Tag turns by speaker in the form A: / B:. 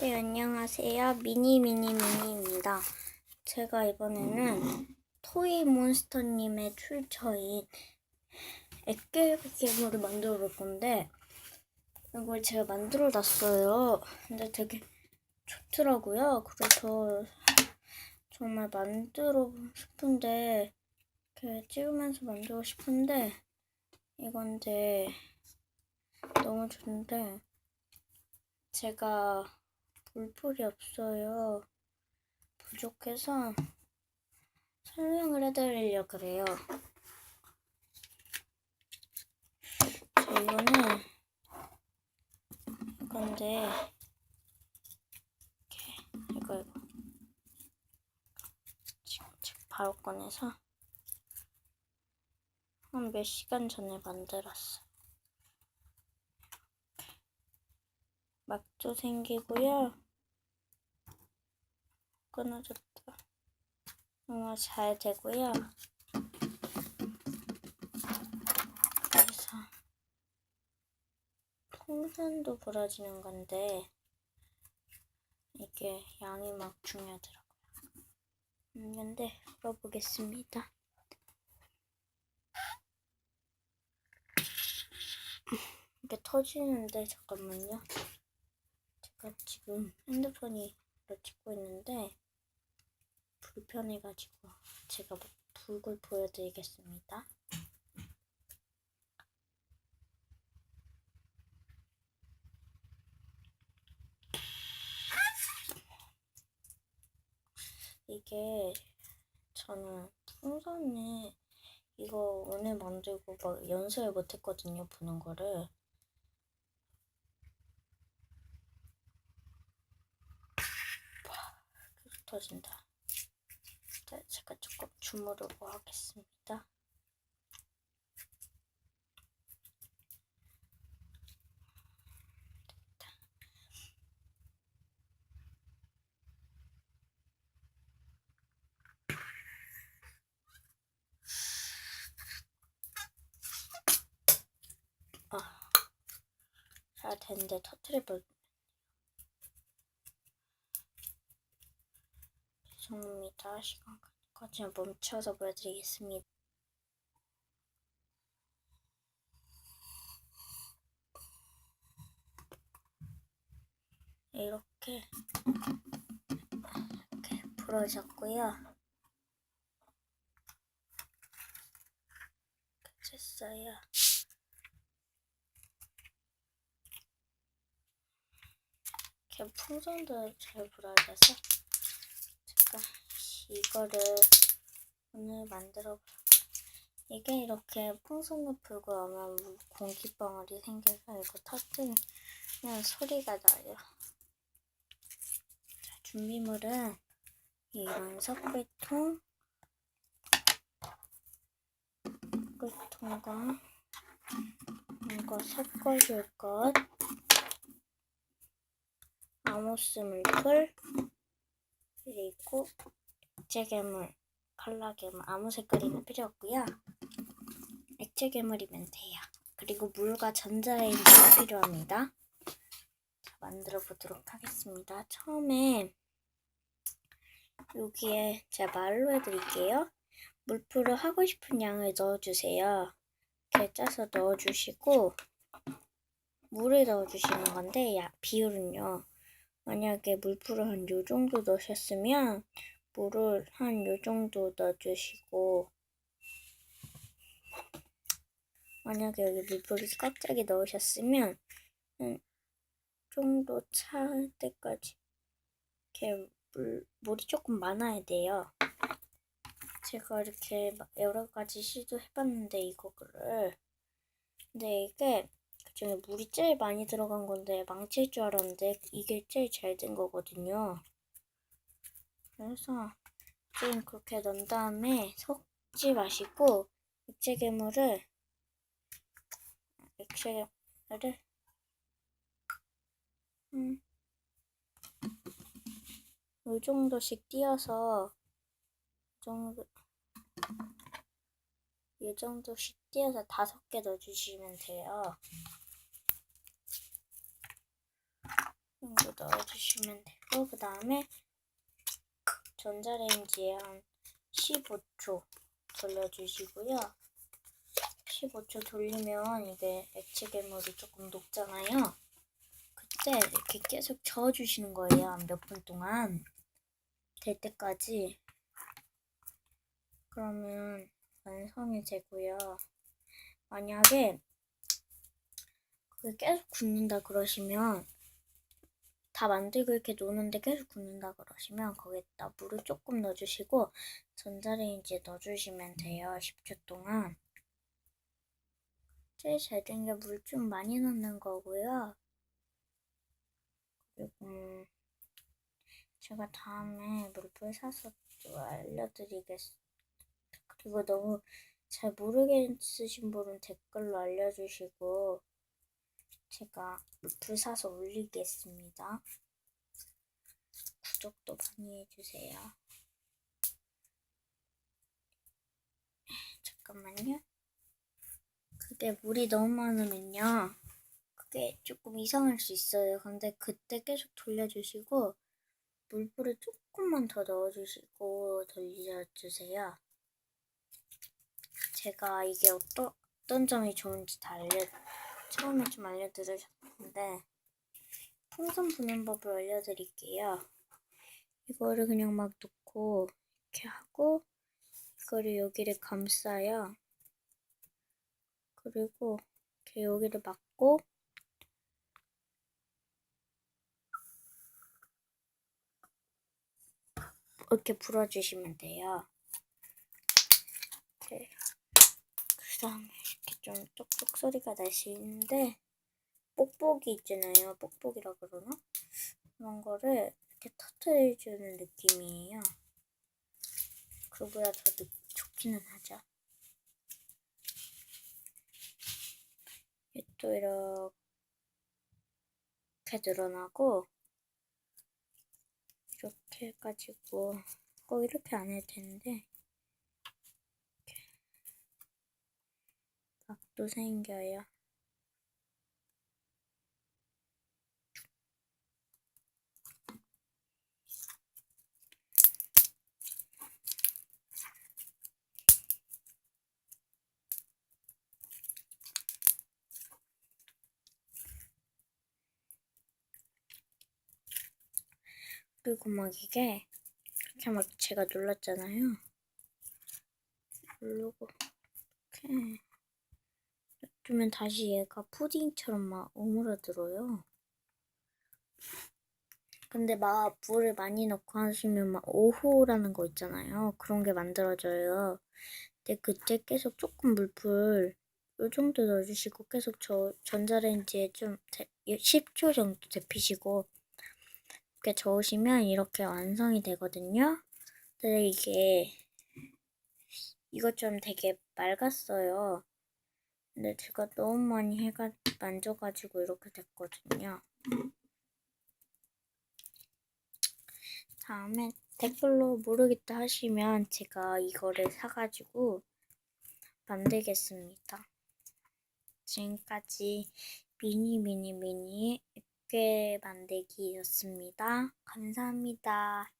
A: 네, 안녕하세요. 미니 미니 미니입니다. 제가 이번에는 토이 몬스터님의 출처인 액괴괴물을 만들어 볼 건데 이걸 제가 만들어 놨어요. 근데 되게 좋더라고요. 그래서 정말 만들어 싶은데 이렇게 찍으면서 만들고 싶은데 이건데 너무 좋은데 제가 물풀이 없어요. 부족해서 설명을 해드리려 그래요. 자, 이거는 이건데 이렇게 이거 이거 지금 지금 바로 꺼내서 한 몇 시간 전에 만들었어. 막도 생기고요. 끊어졌다. 너무 잘 되고요. 그래서 풍선도 불어지는 건데 이게 양이 막 중요하더라고요. 음, 근데 불어보겠습니다. 이게 터지는데 잠깐만요. 제가 지금 핸드폰이 로 찍고 있는데 불편해가지고 제가 불을 보여드리겠습니다. 이게 저는 풍선을 이거 오늘 만들고 막 연습을 못했거든요 부는 거를 계속 터진다. 네, 제가 조금 주무르고 하겠습니다. 아, 잘 됐는데 터트려볼 죄송합니다. 시간까지 멈춰서 보여드리겠습니다. 이렇게 이렇게 부러졌고요. 됐어요. 이렇게 풍선도 잘 제가 이거를 오늘 만들어 볼 이게 이렇게 풍선을 불고 나면 공기방울이 생겨서 이거 터뜨리면 소리가 나요. 자, 준비물은 이런 석배통, 석배통과 이거 섞어줄 것, 아모스 물풀, 그리고 액체 괴물, 칼라 괴물 아무 색깔이나 필요 없고요. 액체 괴물이면 돼요. 그리고 물과 전자레인지가 필요합니다. 자, 만들어 보도록 하겠습니다. 처음에 여기에 제가 말로 해드릴게요. 물풀을 하고 싶은 양을 넣어주세요. 이렇게 짜서 넣어주시고 물을 넣어주시는 건데 야, 비율은요. 만약에 물풀을 한 요 정도 넣으셨으면 물을 한 요 정도 넣어주시고 만약에 여기 물풀을 갑자기 넣으셨으면 한 정도 찰 때까지 이렇게 물, 물이 조금 많아야 돼요. 제가 이렇게 여러 가지 시도해봤는데 이거를 근데 이게 그중에 물이 제일 많이 들어간 건데 망칠 줄 알았는데 이게 제일 잘 된 거거든요. 그래서 좀 그렇게 넣은 다음에 섞지 마시고 액체 괴물을 액체 괴물을 음, 이 정도씩 띄어서 이 정도 이 정도씩 띄어서 다섯 개 넣어주시면 돼요. 정도 넣어주시면 되고 그 다음에 전자레인지에 한 15초 돌려주시고요. 15초 돌리면 이게 액체 괴물이 조금 녹잖아요. 그때 이렇게 계속 저어주시는 거예요. 한 몇 분 동안 될 때까지. 그러면 완성이 되고요. 만약에 그게 계속 굳는다 그러시면 다 만들고 이렇게 노는데 계속 굳는다 그러시면 거기에다 물을 조금 넣어주시고 전자레인지에 넣어주시면 돼요. 10초 동안. 제일 잘 된 게 물 좀 많이 넣는 거고요. 그리고 제가 다음에 물풀 사서 또 알려드리겠습니다. 그리고 너무 잘 모르겠으신 분은 댓글로 알려주시고 제가 물풀 사서 올리겠습니다. 구독도 많이 해주세요. 잠깐만요. 그게 물이 너무 많으면요. 그게 조금 이상할 수 있어요. 근데 그때 계속 돌려주시고 물풀을 조금만 더 넣어주시고 돌려주세요. 제가 이게 어떤 어떤 점이 좋은지 다 알려 처음에 좀 알려드렸는데 풍선 부는 법을 알려드릴게요. 이거를 그냥 막 놓고 이렇게 하고 이거를 여기를 감싸요. 그리고 이렇게 여기를 막고 이렇게 불어주시면 돼요. 이렇게 그 다음에 이렇게 좀 쪽쪽 소리가 나시는데 뽁뽁이 있잖아요. 뽁뽁이라 그러나? 그런 거를 이렇게 터트려주는 느낌이에요. 그보다 더 느- 좋기는 하죠. 또 이렇게 늘어나고 이렇게 해가지고 꼭 이렇게 안 해도 되는데 이렇게 각도 생겨요. 그리고 막 이게 이렇게 막 제가 눌렀잖아요. 누르고 이렇게 놔두면 다시 얘가 푸딩처럼 막 오므라들어요. 근데 막 물을 많이 넣고 하시면 막 오호라는 거 있잖아요. 그런 게 만들어져요. 근데 그때 계속 조금 물풀 요 정도 넣어주시고 계속 저 전자레인지에 좀 10초 정도 데피시고 이렇게 저으시면 이렇게 완성이 되거든요. 근데 이게 이것처럼 되게 맑았어요. 근데 제가 너무 많이 해가 만져가지고 이렇게 됐거든요. 다음에 댓글로 모르겠다 하시면 제가 이거를 사가지고 만들겠습니다. 지금까지 미니 미니 미니 꽤 만들기였습니다. 감사합니다.